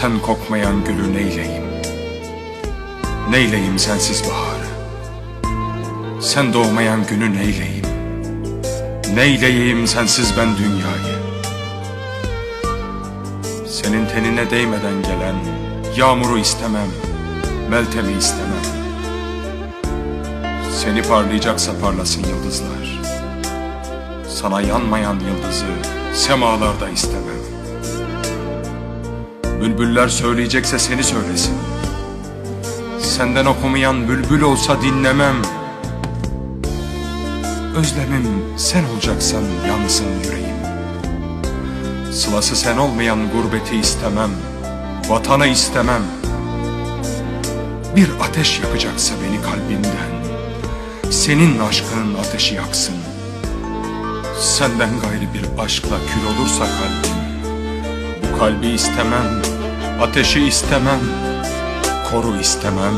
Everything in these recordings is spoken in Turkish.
Sen kokmayan gülü neyleyim? Neyleyim sensiz baharı? Sen doğmayan günü neyleyim? Neyleyeyim sensiz ben dünyayı? Senin tenine değmeden gelen yağmuru istemem, meltemi istemem. Seni parlayacaksa parlasın yıldızlar. Sana yanmayan yıldızı semalarda istemem. Bülbüller söyleyecekse seni söylesin. Senden okumayan bülbül olsa dinlemem. Özlemim sen olacaksan yansın yüreğim. Sılası sen olmayan gurbeti istemem. Vatanı istemem. Bir ateş yakacaksa beni kalbinden. Senin aşkının ateşi yaksın. Senden gayrı bir aşkla kül olursa kalbim. Bu kalbi istemem, ateşi istemem, koru istemem.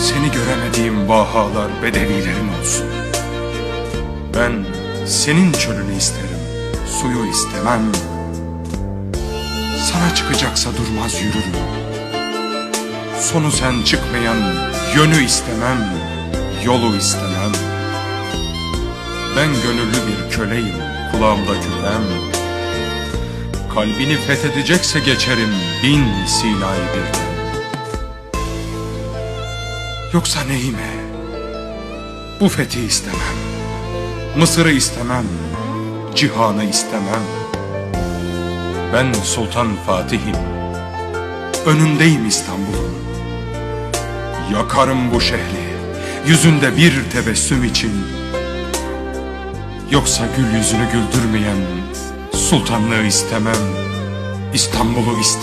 Seni göremediğim vahalar bedevilerin olsun. Ben senin çölünü isterim, suyu istemem. Sana çıkacaksa durmaz yürürüm. Sonu sen çıkmayan yönü istemem, yolu istemem. Ben gönüllü bir köleyim, kulağımda küpem. Kalbini fethedecekse geçerim bin Sina'yı birden. Yoksa neyime? Bu fethi istemem. Mısır'ı istemem. Cihan'ı istemem. Ben Sultan Fatih'im. Önündeyim İstanbul'un. Yakarım bu şehri. Yüzünde bir tebessüm için. Yoksa gül yüzünü güldürmeyen sultanlığı istemem. İstanbul'u istemem.